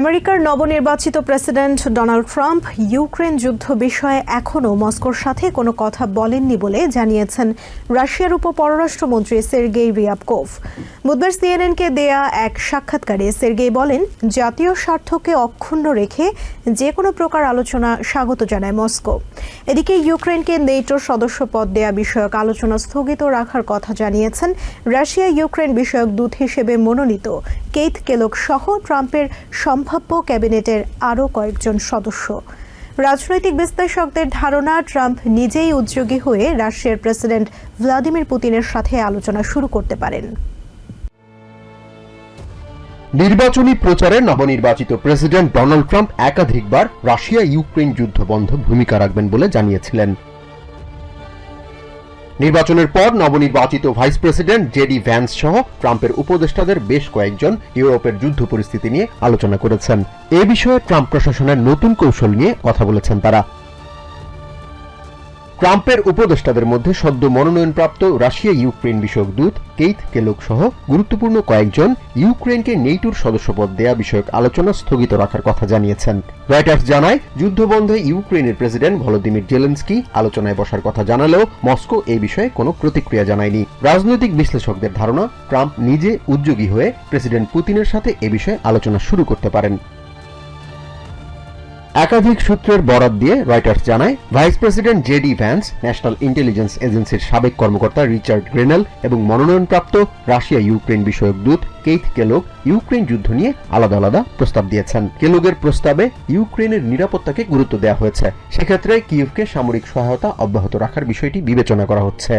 আমেরিকার নবনির্বাচিত president Donald Trump Ukraine যুদ্ধ বিষয়ে এখনও মস্কোর সাথে কোনো কথা বলেননি বলে জানিয়েছেন রাশিয়ার উপ পররাষ্ট্রমন্ত্রী সের্গেই রিয়াবকোভ বুধবার সিএনএনকে দেয়া এক সাক্ষাৎকারে সের্গেই বলেন, জাতীয় স্বার্থকে অক্ষুণ্ণ রেখে যে কোনো প্রকার আলোচনা স্বাগত জানায় মস্কো। এদিকে ইউক্রেনকে নেটোর সদস্য পদ দেয়া বিষয়ক আলোচনা স্থগিত রাখার কথা জানিয়েছেন রাশিয়া ইউক্রেন বিষয়ক দূত হিসেবে মনোনীত কেইথ কেলক সহ ট্রাম্পের সম্ভাব্য ক্যাবিনেটের আরও কয়েকজন সদস্য। রাজনৈতিক বিশ্লেষকদের ধারণা, ট্রাম্প নিজেই উদ্যোগী হয়ে রাশিয়ার প্রেসিডেন্ট ভ্লাদিমির পুতিনের সাথে আলোচনা শুরু করতে পারেন। নির্বাচনী প্রচারে নবনির্বাচিত প্রেসিডেন্ট ডোনাল্ড ট্রাম্প একাধিকবার রাশিয়া ইউক্রেন যুদ্ধ বন্ধ ভূমিকা রাখবেন বলে জানিয়েছিলেন। নির্বাচনের পর নবনির্বাচিত ভাইস প্রেসিডেন্ট জেডি ভ্যান্স সহ ট্রাম্পের উপদেষ্টাদের বেশ কয়েকজন ইউরোপের যুদ্ধ পরিস্থিতি নিয়ে আলোচনা করেছেন। এ বিষয়ে ট্রাম্প প্রশাসনের নতুন কৌশল নিয়ে কথা বলেছেন তারা। ট্রাম্পের উপদেষ্টাদের মধ্যে সদ্য মনোনয়নপ্রাপ্ত রাশিয়া ইউক্রেন বিষয়ক দূত কেইথ কেলোক সহ গুরুত্বপূর্ণ কয়েকজন ইউক্রেনকে নেইটোর সদস্যপদ দেয়া বিষয়ক আলোচনা স্থগিত রাখার কথা জানিয়েছেন। রয়টার্স জানায়, যুদ্ধবন্ধে ইউক্রেনের প্রেসিডেন্ট ভলোদিমির জেলেন্সকি আলোচনায় বসার কথা জানালেও মস্কো এই বিষয়ে কোনো প্রতিক্রিয়া জানায়নি। রাজনৈতিক বিশ্লেষকদের ধারণা, ট্রাম্প নিজে উদ্যোগী হয়ে প্রেসিডেন্ট পুতিনের সাথে এ বিষয়ে আলোচনা শুরু করতে পারেন। একাধিক সূত্রের বরাত দিয়ে রয়টার্স জানায়, vice president JD Vance, national intelligence এজেন্সির সাবেক কর্মকর্তা রিচার্ড গ্রেনেল এবং মনোনয়নপ্রাপ্ত রাশিয়া ইউক্রেন বিষয়ক দূত কেইথ কেলোগ ইউক্রেন যুদ্ধ নিয়ে আলাদা আলাদা প্রস্তাব দিয়েছেন। কেলোগের প্রস্তাবে ইউক্রেনের নিরাপত্তাকে গুরুত্ব দেওয়া হয়েছে। সেক্ষেত্রে কিয়েভকে সামরিক সহায়তা অব্যাহত রাখার বিষয়টি বিবেচনা করা হচ্ছে।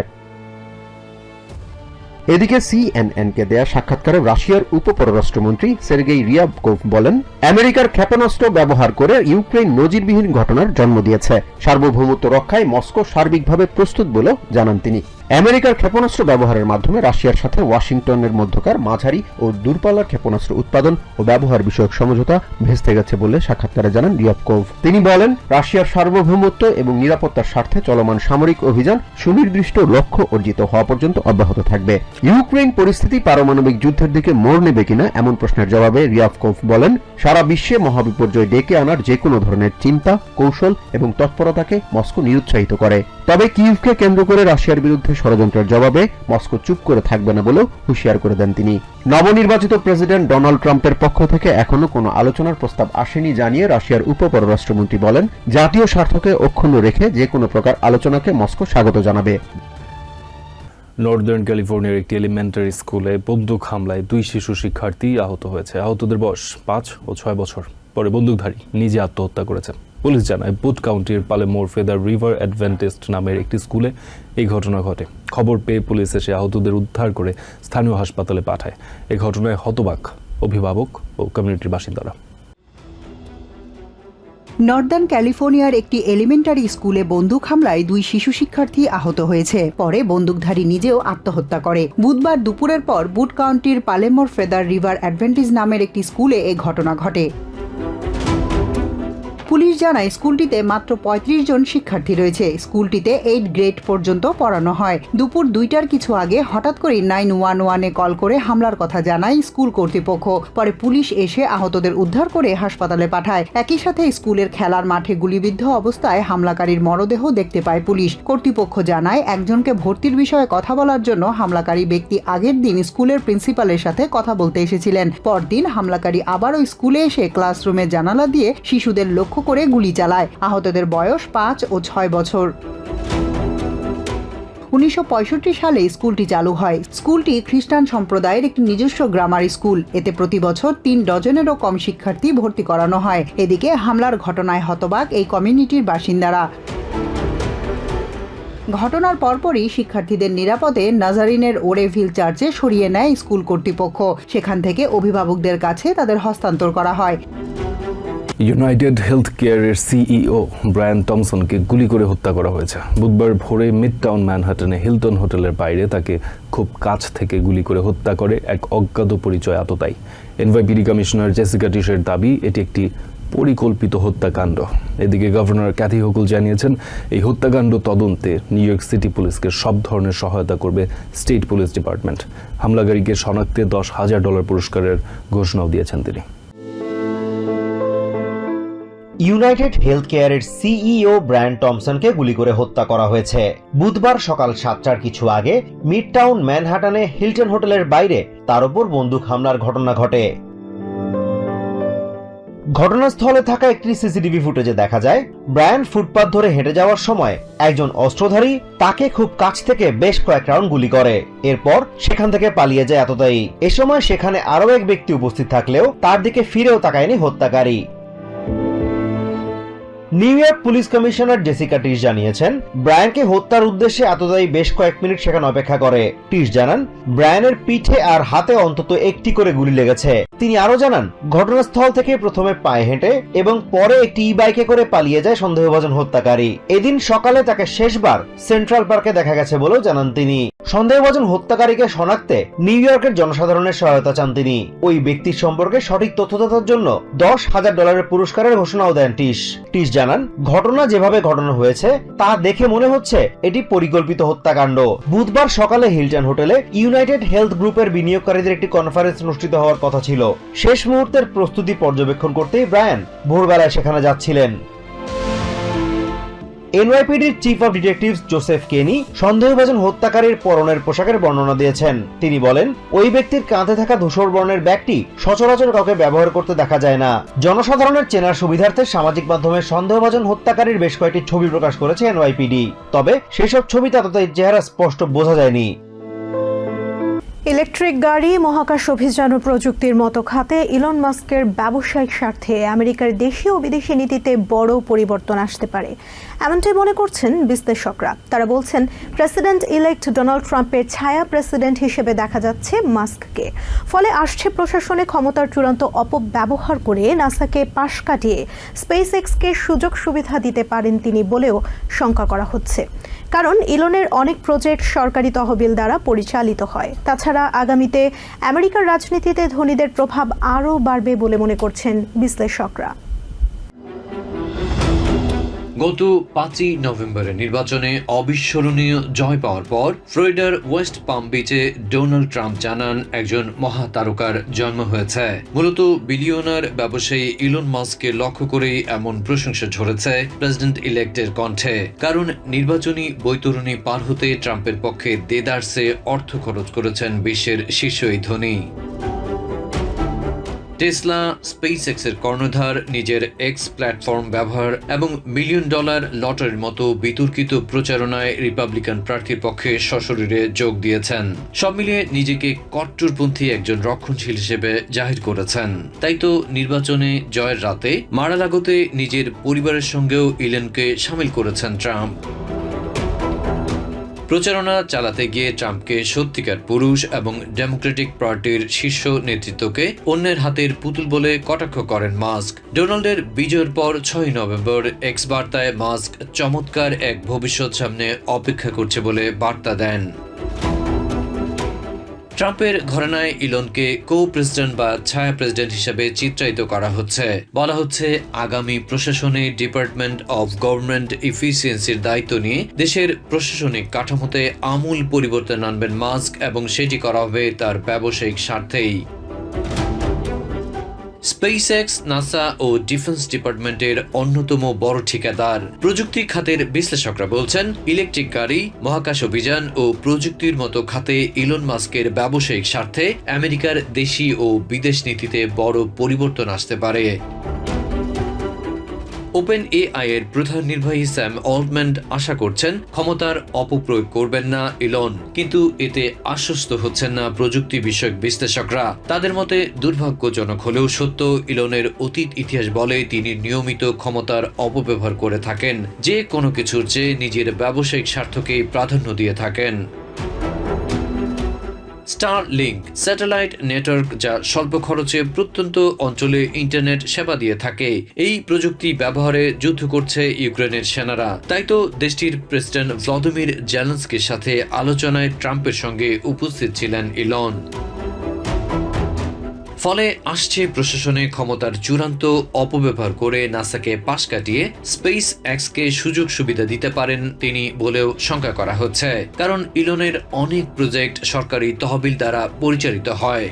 এদিকে সিএনএনকে দেয়া সাক্ষাৎকারে রাশিয়ার উপ পররাষ্ট্রমন্ত্রী সের্গেই রিয়াবকোভ বলেন, আমেরিকার ক্ষেপণাস্ত্র ব্যবহার করে ইউক্রেন নজিরবিহীন ঘটনার জন্ম দিয়েছে। সার্বভৌমত্ব রক্ষায় মস্কো সার্বিকভাবে প্রস্তুত বলেও জানান তিনি। আমেরিকার ক্ষেপণাস্ত্র ব্যবহারের মাধ্যমে রাশিয়ার সাথে ওয়াশিংটনের মধ্যকার মাঝারি ও দূরপাল্লার ক্ষেপণাস্ত্র উৎপাদন ও ব্যবহার বিষয়ক সমঝোতা ভেস্তে গেছে বলে সাক্ষাৎকারে জানান রিয়াবকোভ তিনি বলেন, রাশিয়ার সার্বভৌমত্ব এবং নিরাপত্তার স্বার্থে চলমান সামরিক অভিযান সুনির্দিষ্ট লক্ষ্য অর্জিত হওয়া পর্যন্ত অব্যাহত থাকবে। ইউক্রেন পরিস্থিতি পারমাণবিক যুদ্ধের দিকে মোড় নেবে কিনা এমন প্রশ্নের জবাবে রিয়াবকোভ বলেন, সারা বিশ্বে মহাবিপর্যয় ডেকে আনার যে কোনো ধরনের চিন্তা, কৌশল এবং তৎপরতাকে মস্কো নিরুৎসাহিত করে। তবে কিউভকে কেন্দ্র করে রাশিয়ার বিরুদ্ধে ষড়যন্ত্রের জবাবে মস্কো চুপ করে থাকবে না বলেও হুঁশিয়ার করে দেন তিনি। নবনির্বাচিত প্রেসিডেন্ট ডোনাল্ড ট্রাম্পের পক্ষ থেকে এখনও কোনো আলোচনার প্রস্তাব আসেনি জানিয়ে রাশিয়ার উপ পররাষ্ট্রমন্ত্রী বলেন, জাতীয় স্বার্থকে অক্ষুণ্ণ রেখে যে কোনো প্রকার আলোচনাকে মস্কো স্বাগত জানাবে। নর্দার্ন ক্যালিফোর্নিয়ার একটি এলিমেন্টারি স্কুলে বন্দুক হামলায় দুই শিশু শিক্ষার্থী আহত হয়েছে। আহতদের বয়স পাঁচ ও ছয় বছর। পরে বন্দুকধারী নিজে আত্মহত্যা করেছেন। পুলিশ জানায় বুট কাউন্টির পালেমোর ফেদার রিভার অ্যাডভেন্টিস্ট নামের একটি স্কুলে এই ঘটনা ঘটে। খবর পেয়ে পুলিশ এসে আহতদের উদ্ধার করে স্থানীয় হাসপাতালে পাঠায়। এই ঘটনায় হতবাক অভিভাবক ও কমিউনিটির বাসিন্দারা। নর্দার্ন ক্যালিফোর্নিয়ার একটি এলিমেন্টারি স্কুলে বন্দুক হামলায় দুই শিশু শিক্ষার্থী আহত হয়েছে। পরে বন্দুকধারী নিজেও আত্মহত্যা করে। বুধবার দুপুরের পর বুট কাউন্টির পালেমোর ফেদার রিভার অ্যাডভেন্টিজ নামের একটি স্কুলে এ ঘটনা ঘটে। পুলিশ জানায় স্কুলটিতে মাত্র ৩৫ জন শিক্ষার্থী রয়েছে। স্কুলটিতে এইট গ্রেড পর্যন্ত পড়ানো হয়। দুপুর দুইটার কিছু আগে হঠাৎ করে নাইন ওয়ান ওয়ানে কল করে হামলার কথা জানায় স্কুল কর্তৃপক্ষ। পরে পুলিশ এসে আহতদের উদ্ধার করে হাসপাতালে পাঠায়। একই সাথে স্কুলের খেলার মাঠে গুলিবিদ্ধ অবস্থায় হামলাকারীর মরদেহ দেখতে পায় পুলিশ। কর্তৃপক্ষ জানায়, একজনকে ভর্তির বিষয়ে কথা বলার জন্য হামলাকারী ব্যক্তি আগের দিন স্কুলের প্রিন্সিপালের সাথে কথা বলতে এসেছিলেন। পরদিন হামলাকারী আবারও স্কুলে এসে ক্লাসরুমে জানালা দিয়ে শিশুদের লক্ষ্য করে গুলি চালায়। আহতদের বয়স পাঁচ ও ছয় বছর। উনিশশো পঁয়ষট্টি সালে স্কুলটি চালু হয়। স্কুলটি খ্রিস্টান সম্প্রদায়ের একটি নিজস্ব গ্রামার স্কুল। এতে প্রতি বছর তিন ডজনেরও কম শিক্ষার্থী ভর্তি করানো হয়। এদিকে হামলার ঘটনায় হতবাক এই কমিউনিটির বাসিন্দারা। ঘটনার পরপরই শিক্ষার্থীদের নিরাপদে নাজারিনের ওরেভিল চার্চে সরিয়ে নেয় স্কুল কর্তৃপক্ষ। সেখান থেকে অভিভাবকদের কাছে তাদের হস্তান্তর করা হয়। ইউনাইটেড হেলথ কেয়ারের সিইও ব্রায়ান টমসনকে গুলি করে হত্যা করা হয়েছে। বুধবার ভোরে মিড টাউন ম্যানহাটনে হিলটন হোটেলের বাইরে তাকে খুব কাছ থেকে গুলি করে হত্যা করে এক অজ্ঞাত পরিচয় আততাই এনভাইপিডি কমিশনার জেসিকা টিসের দাবি, এটি একটি পরিকল্পিত হত্যাকাণ্ড। এদিকে গভর্নর ক্যাথি হকুল জানিয়েছেন, এই হত্যাকাণ্ড তদন্তে নিউ ইয়র্ক সিটি পুলিশকে সব ধরনের সহায়তা করবে স্টেট পুলিশ ডিপার্টমেন্ট হামলাকারীকে শনাক্তে দশ হাজার ডলার পুরস্কারের ঘোষণাও দিয়েছেন তিনি। ইউনাইটেড হেলথ কেয়ারের সিইও ব্র্যান্ড টমসনকে গুলি করে হত্যা করা হয়েছে। বুধবার সকাল সাতটার কিছু আগে মিড টাউন ম্যানহাটানে হিলটন হোটেলের বাইরে তার উপর বন্দুক হামলার ঘটনা ঘটে। ঘটনাস্থলে থাকা একটি সিসিটিভি ফুটেজে দেখা যায়, ব্রায়ান ফুটপাথ ধরে হেঁটে যাওয়ার সময় একজন অস্ত্রধারী তাকে খুব কাছ থেকে বেশ কয়েক রাউন্ড গুলি করে। এরপর সেখান থেকে পালিয়ে যায় এতটাই এ সময় সেখানে আরও এক ব্যক্তি উপস্থিত থাকলেও তার দিকে ফিরেও তাকায়নি হত্যাকারী। New York police commissioner Jessica Tisch জানিয়েছেন, ব্রায়ানকে হত্যার উদ্দেশ্যে এতদায়ী বেশ কয়েক মিনিট সেখানে অপেক্ষা করে। টিস জানান, ব্রায়ানের পিঠে আর হাতে অন্তত একটি করে গুলি লেগেছে। তিনি আরও জানান, ঘটনাস্থল থেকে প্রথমে পায়ে হেঁটে এবং পরে একটি ই বাইকে করে পালিয়ে যায় সন্দেহভাজন হত্যাকারী। এদিন সকালে তাকে শেষবার সেন্ট্রাল পার্কে দেখা গেছে বলেও জানান তিনি। সন্দেহভাজন হত্যাকারীকে শনাক্তে নিউ ইয়র্কের জনসাধারণের সহায়তা চান তিনি। ওই ব্যক্তির সম্পর্কে সঠিক তথ্যদাতার জন্য দশ হাজার ডলারের পুরস্কারের ঘোষণাও দেন টিস টিস জানান ঘটনা যেভাবে ঘটনা হয়েছে, তা দেখে মনে হচ্ছে এটি পরিকল্পিত হত্যাকাণ্ড। বুধবার সকালে হিলটন হোটেলে ইউনাইটেড হেলথ গ্রুপের বিনিয়োগকারীদের একটি কনফারেন্স অনুষ্ঠিত হওয়ার কথা ছিল। শেষ মুহূর্তের প্রস্তুতি পর্যবেক্ষণ করতেই ব্রায়ান ভোরবেলায় সেখানে যাচ্ছিলেন। এনওয়াইপিডির chief of detectives Joseph Kenny সন্দেহভাজন হত্যাকারীর পরনের পোশাকের বর্ণনা দিয়েছেন। তিনি বলেন, ওই ব্যক্তির কাঁধে থাকা ধূসর বর্ণের ব্যাগটি সচরাচর কাউকে ব্যবহার করতে দেখা যায় না। জনসাধারণের চেনার সুবিধার্থে সামাজিক মাধ্যমে সন্দেহভাজন হত্যাকারীর বেশ কয়েকটি ছবি প্রকাশ করেছে এনওয়াইপিডি তবে সেসব ছবিতে তাদের চেহারা স্পষ্ট বোঝা যায়নি। ইলেকট্রিক গাড়ি, মহাকাশ অভিযান ও প্রযুক্তির মতো খাতে ইলন মাস্কের ব্যবসায়িক স্বার্থে আমেরিকার দেশীয় ও বিদেশি নীতিতে বড় পরিবর্তন আসতে পারে। এমনটাই মনে করছেন বিশ্লেষকরা। তারা বলছেন প্রেসিডেন্ট ইলেক্ট ডোনাল্ড ট্রাম্পের ছায়া প্রেসিডেন্ট হিসেবে দেখা যাচ্ছে মাস্ককে। ফলে আসছে প্রশাসনে ক্ষমতার চূড়ান্ত অপব্যবহার করে নাসাকে পাশ কাটিয়ে স্পেস এক্সকে সুযোগ সুবিধা দিতে পারেন তিনি বলেও শঙ্কা করা হচ্ছে। কারণ ইলনের অনেক প্রজেক্ট সরকারি তহবিল দ্বারা পরিচালিত হয়। তাছাড়া আগামীতে আমেরিকার রাজনীতিতে ধনীদের প্রভাব আরও বাড়বে বলে মনে করছেন বিশ্লেষকরা। গত পাঁচই নভেম্বরের নির্বাচনে অবিস্মরণীয় জয় পাওয়ার পর ফ্লোরিডার ওয়েস্ট পাম বিচে ডোনাল্ড ট্রাম্প জানান, একজন মহাতারকার জন্ম হয়েছে। মূলত বিলিয়নার ব্যবসায়ী ইলন মাস্ককে লক্ষ্য করেই এমন প্রশংসা ঝরেছে প্রেসিডেন্ট ইলেক্টের কণ্ঠে। কারণ নির্বাচনী বৈতরণী পার হতে ট্রাম্পের পক্ষে দেদারসে অর্থ খরচ করেছেন বিশ্বের শীর্ষ এই ধনী। টেসলা স্পেস এক্সের কর্ণধার, নিজের এক্স প্ল্যাটফর্ম ব্যবহার এবং মিলিয়ন ডলার লটারির মতো বিতর্কিত প্রচারণায় রিপাবলিকান প্রার্থীর পক্ষে সশরীরে যোগ দিয়েছেন। সব মিলিয়ে নিজেকে কট্টরপন্থী একজন রক্ষণশীল হিসেবে জাহির করেছেন। তাই তো নির্বাচনে জয়ের রাতে মারালাগোতে নিজের পরিবারের সঙ্গেও ইলেনকে সামিল করেছেন ট্রাম্প। প্রচারণা চালাতে গিয়ে ট্রাম্পকে সত্যিকার পুরুষ এবং ডেমোক্রেটিক পার্টির শীর্ষ নেতৃত্বকে অন্যের হাতের পুতুল বলে কটাক্ষ করেন মাস্ক। ডোনাল্ডের বিজয়ের পর ছয় নভেম্বর এক্স বার্তায় মাস্ক চমৎকার এক ভবিষ্যৎ সামনে অপেক্ষা করছে বলে বার্তা দেন। ট্রাম্পের ঘরানায় ইলনকে কো প্রেসিডেন্ট বা ছায়া প্রেসিডেন্ট হিসেবে চিত্রায়িত করা হচ্ছে। বলা হচ্ছে, আগামী প্রশাসনে ডিপার্টমেন্ট অব গভর্নমেন্ট ইফিসিয়েন্সির দায়িত্ব নিয়ে দেশের প্রশাসনিক কাঠামোতে আমূল পরিবর্তন আনবেন মাস্ক এবং সেটি করা হবে তার ব্যবসায়িক স্বার্থেই। স্পেস NASA নাসা ও ডিফেন্স ডিপার্টমেন্টের অন্যতম বড় ঠিকাদার। প্রযুক্তি খাতের বিশ্লেষকরা বলছেন, ইলেকট্রিক গাড়ি, মহাকাশ অভিযান ও প্রযুক্তির মতো খাতে ইলন মাস্কের ব্যবসায়িক স্বার্থে আমেরিকার দেশি ও বিদেশ নীতিতে বড় পরিবর্তন আসতে পারে। ওপেন এআই এর প্রধান নির্বাহী স্যাম অলটম্যান আশা করছেন ক্ষমতার অপপ্রয়োগ করবেন না ইলন, কিন্তু এতে আশ্বস্ত হচ্ছেন না প্রযুক্তি বিষয়ক বিশ্লেষকরা। তাদের মতে দুর্ভাগ্যজনক হলেও সত্য, ইলনের অতীত ইতিহাস বলে তিনি নিয়মিত ক্ষমতার অপব্যবহার করে থাকেন। যে কোনো কিছুর চেয়ে নিজের ব্যবসায়িক স্বার্থকে প্রাধান্য দিয়ে থাকেন। স্টার লিঙ্ক স্যাটেলাইট নেটওয়ার্ক যা স্বল্প খরচে প্রত্যন্ত অঞ্চলে ইন্টারনেট সেবা দিয়ে থাকে। এই প্রযুক্তি ব্যবহারে যুদ্ধ করছে ইউক্রেনের সেনারা। তাই তো দেশটির প্রেসিডেন্ট ভ্লাদিমির জেলেন্সকির সাথে আলোচনায় ট্রাম্পের সঙ্গে উপস্থিত ছিলেন ইলন। ফলে আসছে প্রশাসনে ক্ষমতার চূড়ান্ত অপব্যবহার করে নাসাকে পাশ কাটিয়ে স্পেস এক্সকে সুযোগ সুবিধা দিতে পারেন তিনি বলেও শঙ্কা করা হচ্ছে। কারণ ইলনের অনেক প্রজেক্ট সরকারি তহবিল দ্বারা পরিচালিত হয়।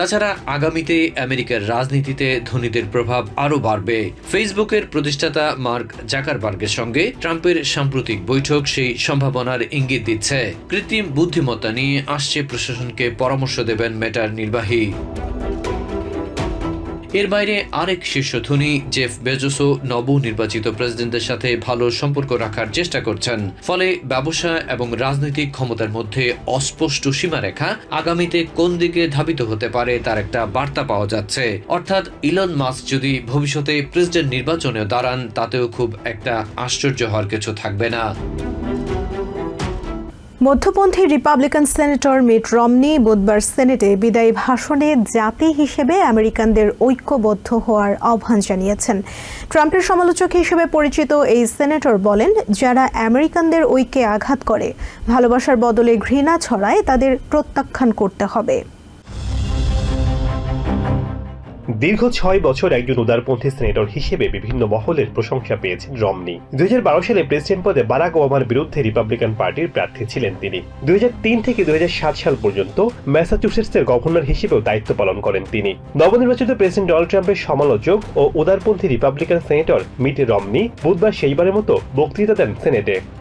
তাছাড়া আগামীতে আমেরিকার রাজনীতিতে ধনীদের প্রভাব আরও বাড়বে। ফেসবুকের প্রতিষ্ঠাতা মার্ক জাকারবার্গের সঙ্গে ট্রাম্পের সাম্প্রতিক বৈঠক সেই সম্ভাবনার ইঙ্গিত দিচ্ছে। কৃত্রিম বুদ্ধিমত্তা নিয়ে আসছে প্রশাসনকে পরামর্শ দেবেন মেটার নির্বাহী। এর বাইরে আরেক শীর্ষ ধনী জেফ বেজোসও নবনির্বাচিত প্রেসিডেন্টের সাথে ভালো সম্পর্ক রাখার চেষ্টা করছেন। ফলে ব্যবসা এবং রাজনৈতিক ক্ষমতার মধ্যে অস্পষ্ট সীমারেখা আগামীতে কোন দিকে ধাবিত হতে পারে তার একটা বার্তা পাওয়া যাচ্ছে। অর্থাৎ ইলন মাস্ক যদি ভবিষ্যতে প্রেসিডেন্ট নির্বাচনে দাঁড়ান, তাতেও খুব একটা আশ্চর্য হওয়ার কিছু থাকবে না। মধ্যপন্থী রিপাবলিকান সেনেটর মিট রমনি বুধবার সেনেটে বিদায়ী ভাষণে জাতি হিসেবে আমেরিকানদের ঐক্যবদ্ধ হওয়ার আহ্বান জানিয়েছেন। ট্রাম্পের সমালোচক হিসেবে পরিচিত এই সেনেটর বলেন, যারা আমেরিকানদের ঐক্যে আঘাত করে, ভালোবাসার বদলে ঘৃণা ছড়ায়, তাদের প্রত্যাখ্যান করতে হবে। দীর্ঘ ছয় বছর একজন উদারপন্থী সিনেটর হিসেবে বিভিন্ন মহলের প্রশংসা পেয়েছেন রমনি। দুই হাজার বারো সালে প্রেসিডেন্ট পদে বারাক ওবামার বিরুদ্ধে রিপাবলিকান পার্টির প্রার্থী ছিলেন তিনি। দুই হাজার তিন থেকে দুই হাজার সাত সাল পর্যন্ত ম্যাসাচুসেটসের গভর্নর হিসেবেও দায়িত্ব পালন করেন তিনি। নবনির্বাচিত প্রেসিডেন্ট ডোনাল্ড ট্রাম্পের সমালোচক ও উদারপন্থী রিপাবলিকান সিনেটর মিট রমনি বুধবার সেইবারের মতো বক্তৃতা দেন সেনেটে।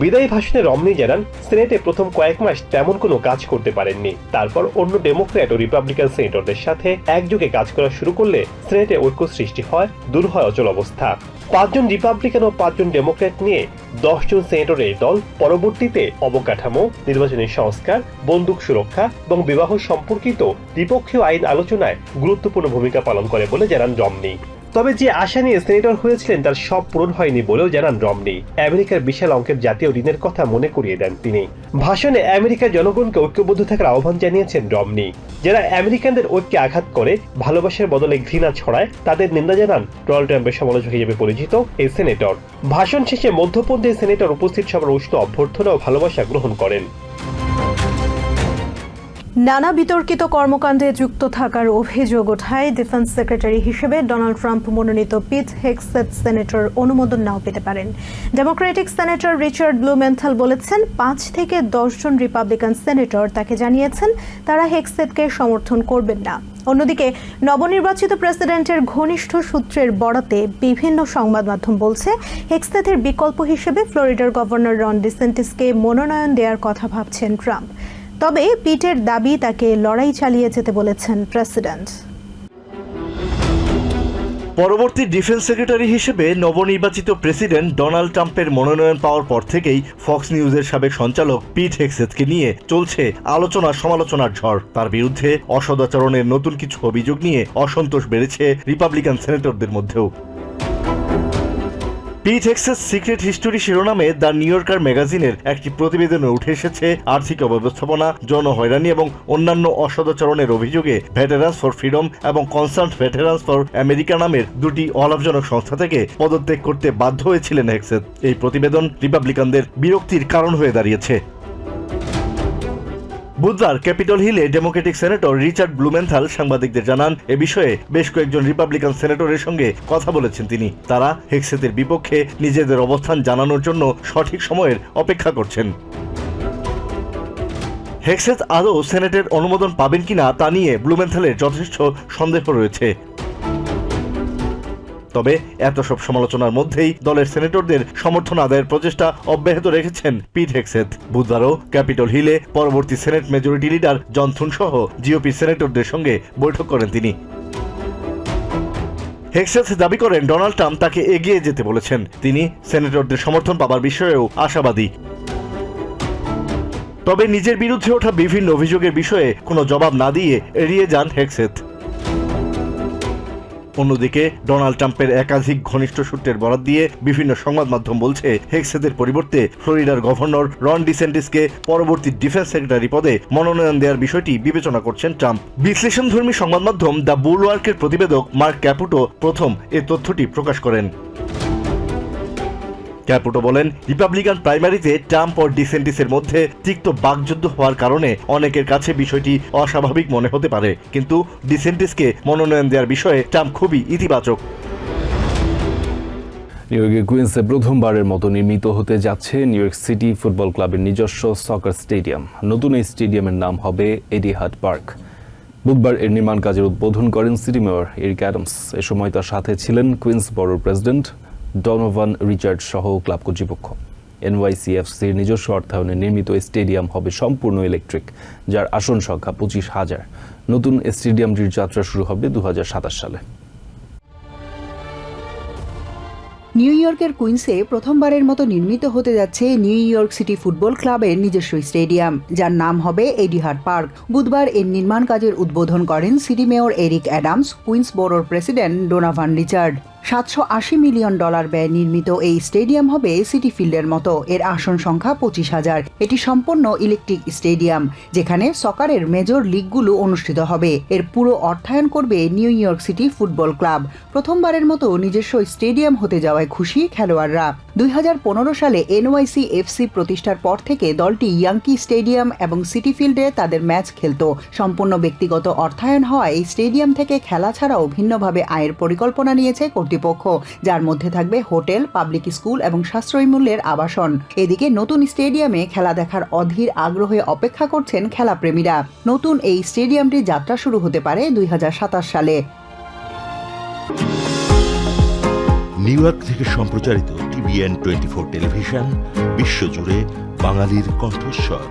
বিদায়ী ভাষণে রমনি জানান, সিনেটে প্রথম কয়েক মাস তেমন কোনো কাজ করতে পারেননি। তারপর অন্য ডেমোক্র্যাট ও রিপাবলিকান সিনেটরদের সাথে একযোগে কাজ করা শুরু করলে সিনেটে ঐক্য সৃষ্টি হয়, দূর হয় অচল অবস্থা। পাঁচজন রিপাবলিকান ও পাঁচজন ডেমোক্র্যাট নিয়ে দশজন সিনেটরের দল পরবর্তীতে অবকাঠামো, নির্বাচনী সংস্কার, বন্দুক সুরক্ষা এবং বিবাহ সম্পর্কিত দ্বিপক্ষীয় আইন আলোচনায় গুরুত্বপূর্ণ ভূমিকা পালন করে বলে জানান রমনি তবে যে আশা নিয়ে সেনেটর হয়েছিলেন, তার সব পূরণ হয়নি বলেও জানান রমনি। আমেরিকার বিশাল অঙ্কের জাতীয় ঋণের কথা মনে করিয়ে দেন তিনি। ভাষণে আমেরিকার জনগণকে ঐক্যবদ্ধ থাকার আহ্বান জানিয়েছেন রমনি। যারা আমেরিকানদের ঐক্যে আঘাত করে, ভালোবাসার বদলে ঘৃণা ছড়ায়, তাদের নিন্দা জানান ডোনাল্ড ট্রাম্পের সমালোচক হিসেবে পরিচিত এই সেনেটর। ভাষণ শেষে মধ্যপন্থী সেনেটর উপস্থিত সবার উষ্ণ অভ্যর্থনা ও ভালোবাসা গ্রহণ করেন। নানা বিতর্কিত কর্মকাণ্ডে যুক্ত থাকার অভিযোগ ওঠায় ডিফেন্স সেক্রেটারি হিসেবে ডোনাল্ড ট্রাম্প মনোনীত পিট হেক্সেট সেনেটর অনুমোদন নাও পেতে পারেন। ডেমোক্রেটিক সেনেটর রিচার্ড ব্লুমেন্থাল বলেছেন, পাঁচ থেকে দশজন রিপাবলিকান সেনেটর তাকে জানিয়েছেন, তারা হেক্সেটকে সমর্থন করবেন না। অন্যদিকে, নবনির্বাচিত প্রেসিডেন্টের ঘনিষ্ঠ সূত্রের বরাতে বিভিন্ন সংবাদ মাধ্যম বলছে হেক্সেথের বিকল্প হিসেবে ফ্লোরিডার গভর্নর রন ডিসেন্টিসকে মনোনয়ন দেওয়ার কথা ভাবছেন ট্রাম্প। তবে পিটের দাবি তাকে লড়াই চালিয়ে যেতে বলেছেন প্রেসিডেন্ট। পরবর্তী ডিফেন্স সেক্রেটারি হিসেবে নবনির্বাচিত প্রেসিডেন্ট ডোনাল্ড ট্রাম্পের মনোনয়ন পাওয়ার পর থেকেই ফক্স নিউজের সাবেক সঞ্চালক পিট হেক্সেথকে নিয়ে চলছে আলোচনা সমালোচনার ঝড়। তার বিরুদ্ধে অসদাচরণের নতুন কিছু অভিযোগ নিয়ে অসন্তোষ বেড়েছে রিপাবলিকান সেনেটরদের মধ্যেও। পিট টেক্সাস সিক্রেট হিস্টোরি শিরোনামে দ্য নিউ ইয়র্কার ম্যাগাজিনের একটি প্রতিবেদনে উঠে এসেছে আর্থিক অব্যবস্থাপনা, জন হয়রানি এবং অন্যান্য অসদাচরণের অভিযোগে ভেটেরান্স ফর ফ্রিডম এবং কনসার্ট ভেটেরান্স ফর আমেরিকা নামের দুটি অলাভজনক সংস্থা থেকে পদত্যাগ করতে বাধ্য হয়েছিলেন হেক্সেত এই প্রতিবেদন রিপাবলিকানদের বিরক্তির কারণ হয়ে দাঁড়িয়েছে। বুধবার ক্যাপিটল হিলে ডেমোক্রেটিক সেনেটর রিচার্ড ব্লুমেন্থাল সাংবাদিকদের জানান, এ বিষয়ে বেশ কয়েকজন রিপাবলিকান সেনেটরের সঙ্গে কথা বলেছেন তিনি। তারা হেক্সেতের বিপক্ষে নিজেদের অবস্থান জানানোর জন্য সঠিক সময়ের অপেক্ষা করছেন। হেক্সেত আদৌ সেনেটের অনুমোদন পাবেন কিনা তা নিয়ে ব্লুমেন্থালের যথেষ্ট সন্দেহ রয়েছে। তবে এত সব সমালোচনার মধ্যেই দলের সেনেটরদের সমর্থন আদায়ের প্রচেষ্টা অব্যাহত রেখেছেন পিট হেক্সেথ বুধবারও ক্যাপিটল হিলে পরবর্তী সেনেট মেজরিটি লিডার জনথুন সহ জিওপি সেনেটরদের সঙ্গে বৈঠক করেন তিনি। হেক্সেথ দাবি করেন, ডোনাল্ড ট্রাম্প তাকে এগিয়ে যেতে বলেছেন। তিনি সেনেটরদের সমর্থন পাবার বিষয়েও আশাবাদী। তবে নিজের বিরুদ্ধে ওঠা বিভিন্ন অভিযোগের বিষয়ে কোনো জবাব না দিয়ে এড়িয়ে যান হেক্সেথ অন্যদিকে, ডোনাল্ড ট্রাম্পের একাধিক ঘনিষ্ঠ সূত্রের বরাত দিয়ে বিভিন্ন সংবাদ মাধ্যম বলছে হেক্সেদের পরিবর্তে ফ্লোরিডার গভর্নর রন ডিসেন্টিসকে পরবর্তী ডিফেন্স সেক্রেটারি পদে মনোনয়ন দেওয়ার বিষয়টি বিবেচনা করছেন ট্রাম্প। বিশ্লেষণধর্মী সংবাদ মাধ্যম দ্য বুলওয়ার্কের প্রতিবেদক মার্ক ক্যাপুটো প্রথম এ তথ্যটি প্রকাশ করেন। ক্যাপুটো বলেন রিপাবলিকান প্রাইমারিতে ট্রাম্প ও ডিসেন্টিসের মধ্যে তিক্ত বাকযুদ্ধ হওয়ার কারণে অনেকের কাছে বিষয়টি অস্বাভাবিক মনে হতে পারে। কিন্তু ডিসেন্টিসকে মনোনয়ন দেওয়ার বিষয়ে ট্রাম্প খুবই ইতিবাচক। নিউ ইয়র্কে কুইন্সে প্রথমবারের মতো নির্মিত হতে যাচ্ছে নিউ ইয়র্ক সিটি ফুটবল ক্লাবের নিজস্ব সকার স্টেডিয়াম নতুন এই স্টেডিয়ামের নাম হবে এডিহাট পার্ক বুধবার এর নির্মাণ কাজের উদ্বোধন করেন সিটি মেয়র এরিক অ্যাডামস। এ সময় তার সাথে ছিলেন কুইন্স বড়োর প্রেসিডেন্ট ডনোভান রিচার্ড সহ ক্লাব কর্তৃপক্ষ। এনওয়াইসিএফসির নিজস্ব অর্থায়নে নির্মিত স্টেডিয়াম হবে সম্পূর্ণ ইলেকট্রিক, যার আসন সংখ্যা পঁচিশ হাজার। নতুন স্টেডিয়ামটির যাত্রা শুরু হবে দু হাজার সাতাশ সালে। নিউ ইয়র্কের কুইন্সে প্রথমবারের মতো নির্মিত হতে যাচ্ছে নিউ ইয়র্ক সিটি ফুটবল ক্লাবের নিজস্ব স্টেডিয়াম, যার নাম হবে এডিহাট পার্ক। বুধবার এর নির্মাণ কাজের উদ্বোধন করেন city mayor Eric Adams, Queens বোরোর president Donovan Richard. সাতশো আশি মিলিয়ন ডলার ব্যয় নির্মিত এই স্টেডিয়াম হবে সিটি ফিল্ডের মতো। এর আসন সংখ্যা পঁচিশ হাজার। এটি সম্পূর্ণ ইলেকট্রিক স্টেডিয়াম, যেখানে সকারের মেজর লিগগুলো অনুষ্ঠিত হবে। এর পুরো অর্থায়ন করবে New York City football club. প্রথমবারের মতো নিজস্ব স্টেডিয়াম হতে যাওয়ায় খুশি খেলোয়াড়রা। দুই হাজার পনেরো সালে এনওয়াইসি এফসি প্রতিষ্ঠার পর থেকে দলটি ইয়াঙ্কি স্টেডিয়াম এবং সিটি ফিল্ডে তাদের ম্যাচ খেলত। সম্পূর্ণ ব্যক্তিগত অর্থায়ন হওয়ায় স্টেডিয়াম থেকে খেলা ছাড়াও ভিন্নভাবে আয়ের পরিকল্পনা নিয়েছে কর্তৃপক্ষ। যার মধ্যে থাকবে হোটেল, পাবলিক স্কুল এবং সাশ্রয়ী মূল্যের আবাসন। এদিকে নতুন স্টেডিয়ামে খেলা দেখার অধীর আগ্রহে অপেক্ষা করছেন খেলাপ্রেমীরা। নতুন এই স্টেডিয়ামটির যাত্রা শুরু হতে পারে দুই হাজার সাতাশ সালে। নিউ ইয়র্ক থেকে সম্প্রচারিত টিভিএন টোয়েন্টি ফোর টেলিভিশন, বিশ্বজুড়ে বাঙালির কণ্ঠস্বর।